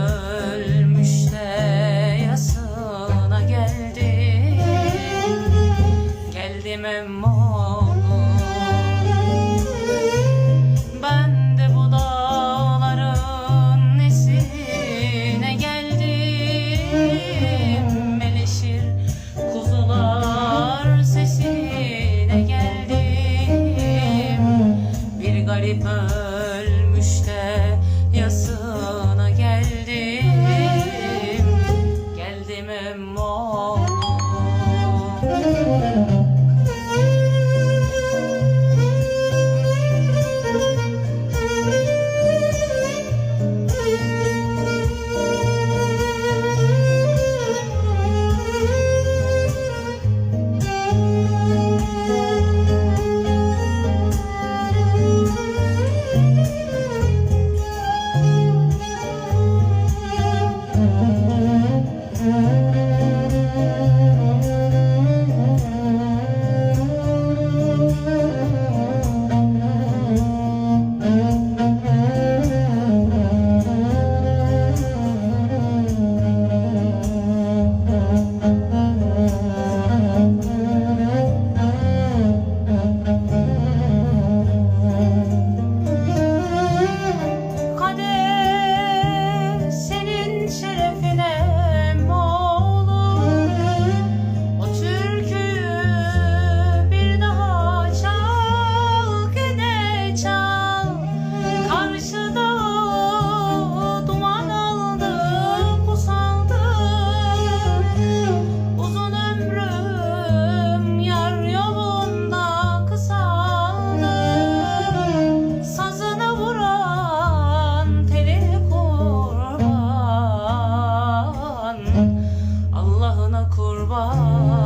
ölmüş de yasına geldi. Geldim emmo kurban